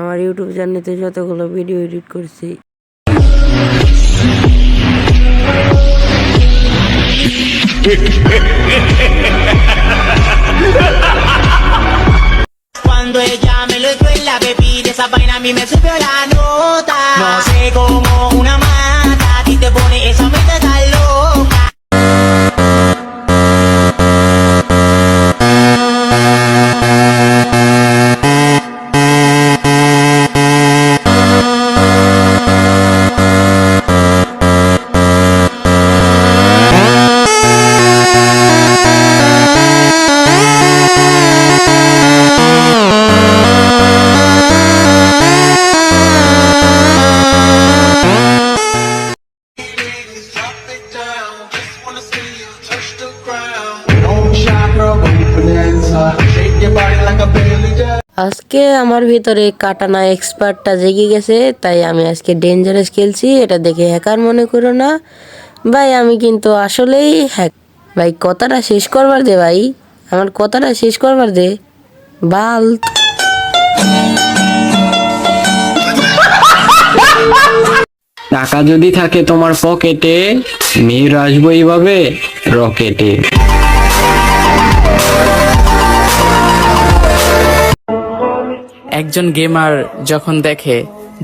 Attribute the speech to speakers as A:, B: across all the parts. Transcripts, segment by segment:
A: আমার ইউটিউব চ্যানেলে যতগুলো ভিডিও এডিট করছি
B: Cuando ella me lo duela, baby, de esa vaina a mí me subió la nota. No sé cómo una mata, a ti te pone esa mente
A: আজকে আমার ভিতরে কাটানা এক্সপার্টটা জেগে গেছে, তাই আমি আজকে ডেঞ্জারাস খেলছি, এটা দেখে হ্যাকার মনে করো না। ভাই, আমি কিন্তু আসলেই হ্যাক ভাই, কথাটা শেষ করবার দে ভাই, আমার কথাটা শেষ করবার দে। বাল।
C: টাকা যদি থাকে তোমার পকেটে মেয়ের আসব এইভাবে রকেটে
D: একজন গেমার যখন দেখে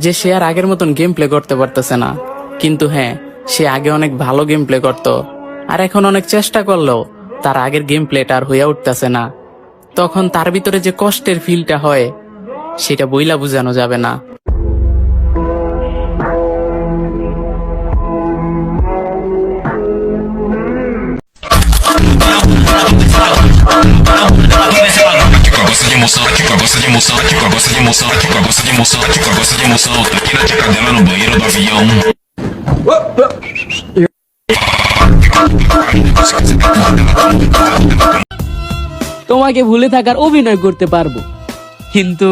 D: যে সে আর আগের মতন গেম প্লে করতে পারতেছে না, কিন্তু হ্যাঁ সে আগে অনেক ভালো গেম প্লে করত, আর এখন অনেক চেষ্টা করলেও তার আগের গেম প্লেটা আর হয়ে উঠতেছে না। তখন তার ভিতরে যে কষ্টের ফিলটা হয়, সেটা বইলা বোঝানো যাবে না।
E: De emoção, tipo, gosta de emoção, tipo, gosta de emoção, tipo, gosta de emoção. Aqui na tica dela no banheiro do avião.
F: তোমাকে ভুলে থাকার অভিনয় করতে পারব কিন্তু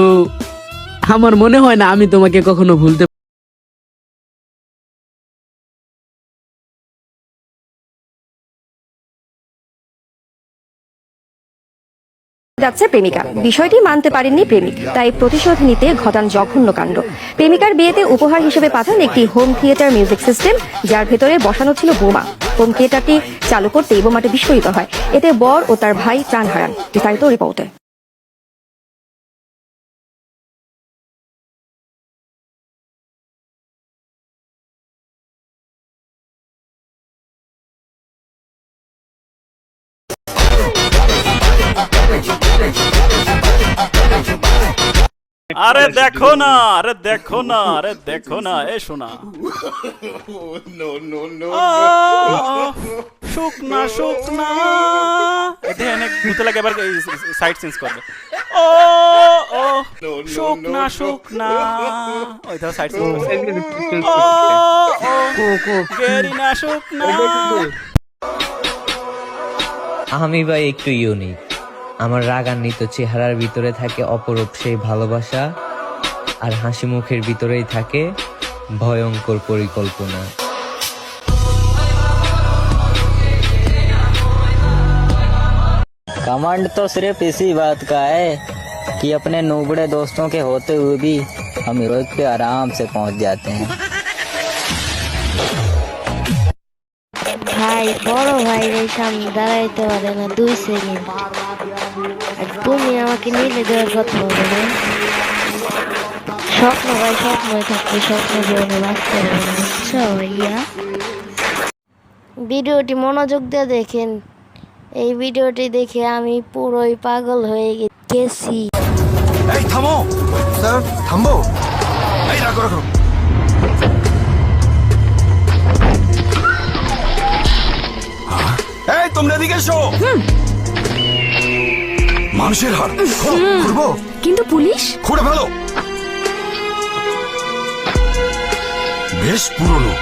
F: আমার মনে হয় না আমি তোমাকে কখনো ভুলতে
G: যাচ্ছে প্রেমিকা। বিষয়টি মানতে পারেননি প্রেমিক, তাই প্রতিশোধ নিতে ঘটান জঘন্য কাণ্ড। প্রেমিকার বিয়েতে উপহার হিসেবে পাঠান একটি হোম থিয়েটার মিউজিক সিস্টেম যার ভেতরে বসানো ছিল বোমা। হোম থিয়েটারটি চালু করতেই বোমাটি বিস্ফোরিত হয়। এতে বর ও তার ভাই প্রাণ হারান। বিস্তারিত রিপোর্টে।
H: আরে দেখো না আরে দেখো না আরে দেখো না এ শোনা শুকনা শুকনা। এটা অনেক ভূতে লাগে এবার সাইড চেঞ্জ করবে। ও ও শুকনা শুকনা। ওই ধর সাইড চেঞ্জ করবে। ও ও গেরিনা শুকনা।
I: আমি ভাই একটু ইউনিক আমার রাগান্বিত চেহারার ভিতরে থাকে অপরূপ সেই ভালোবাসা আর হাসি মুখের ভিতরেই থাকে ভয়ঙ্কর পরিকল্পনা
J: कमांड तो सिर्फ इसी बात का है कि अपने नूबड़े दोस्तों के होते हुए भी हम हीरोइक पे आराम से पहुंच जाते हैं
K: ভাই বড় ভাই এই সামনে দাঁড়াইতে পারে না দুই সেকেন্ড আর তুমি আমাকে নিলে দেওয়ার কথা বলো না। স্বপ্ন ভাই স্বপ্নই থাকবে স্বপ্ন জীবনে বাঁচতে হবে না। বুঝছ ভাইয়া? ভিডিওটি মনোযোগ দিয়ে দেখেন। এই ভিডিওটি দেখে আমি পুরোই পাগল হয়ে গেছি।
E: এই থামো। স্যার থামবো? এই রাখো রাখো এই তোমরা এদিকে এসো। মানুষের হাড় খুলবো
G: কিন্তু পুলিশ?
E: খুঁড়ে ফেলো। বেশ পুরনো।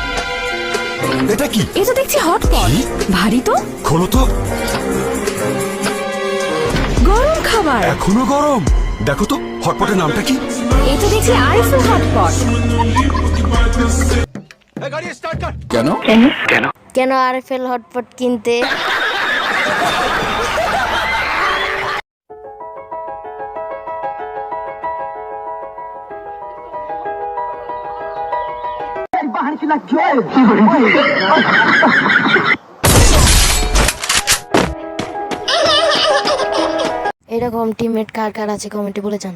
E: এটা কি?
G: এটা দেখছি হটপট ভারী তো।
E: খোলো তো।
G: গরম খাবার।
E: এখনও গরম। দেখো তো হটপটের নামটা কি?
G: এটা দেখছি আইফেল হটপট
E: কেন?
K: কেন? আর ফেল হটপট কিনতে?
L: এরকম টিমমেট কার কার আছে কমেন্টে বলে যান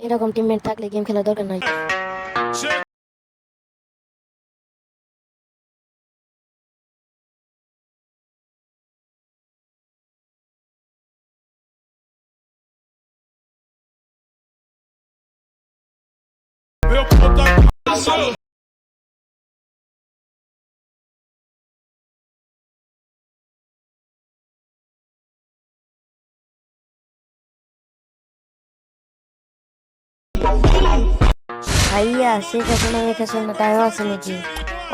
L: এরকম টিমমেট থাকলে গেম খেলার দরকার নাই। ভাইয়া শেখাশোনা লেখাশোনা টাইম আছে নাকি?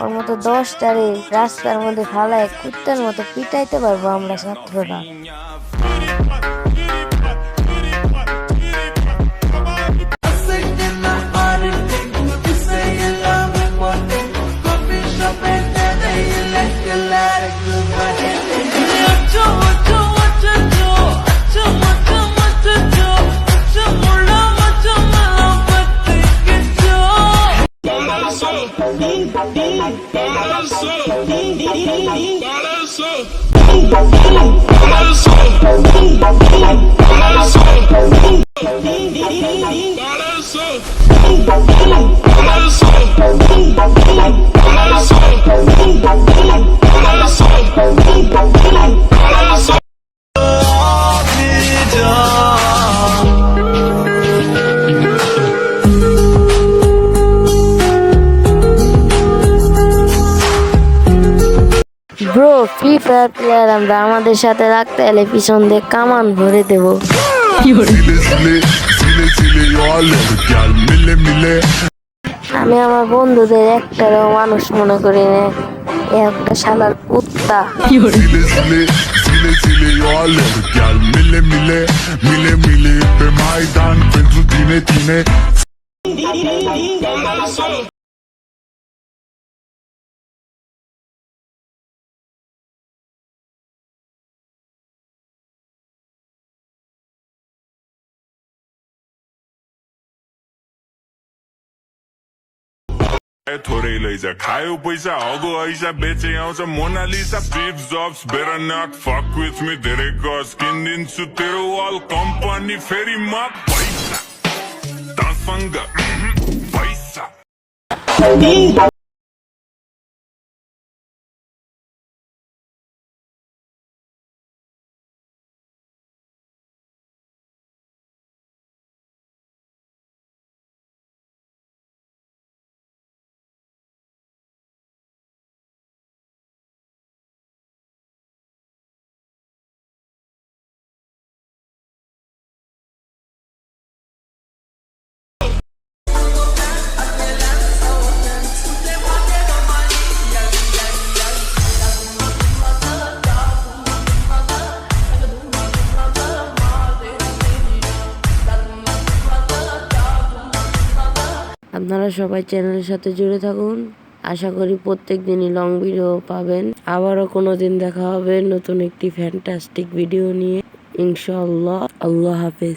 L: ওর মতো দশটারে রাস্তার মধ্যে ফালায় কুত্তার মতো পিটাইতে পারব আমরা ছাত্ররা ব্রো ফ্রি ফায়ার প্লেয়ার আমরা আমাদের সাথে রাখতে এলে পিছন দিয়ে কামান ভরে দেবো আমি আমার বন্ধুদের একটারও মানুষ মনে করি না একটা শালার কুত্তা
M: थोरै लैजा खायो पैसा हगो ऐसा बेचे आउँछ Mona Lisa Steve Jobs better not fuck with me धेरै गस किनिदिन्छु तेरो वाल कम्पनी फेरि म पैसा तसँग पैसा
A: আপনারা সবাই চ্যানেলের সাথে জুড়ে থাকুন। আশা করি প্রত্যেক দিনই লং ভিডিও পাবেন। আবারও কোনো দিন দেখা হবে নতুন একটি ফ্যান্টাস্টিক ভিডিও নিয়ে। ইনশাল্লাহ আল্লাহ হাফেজ।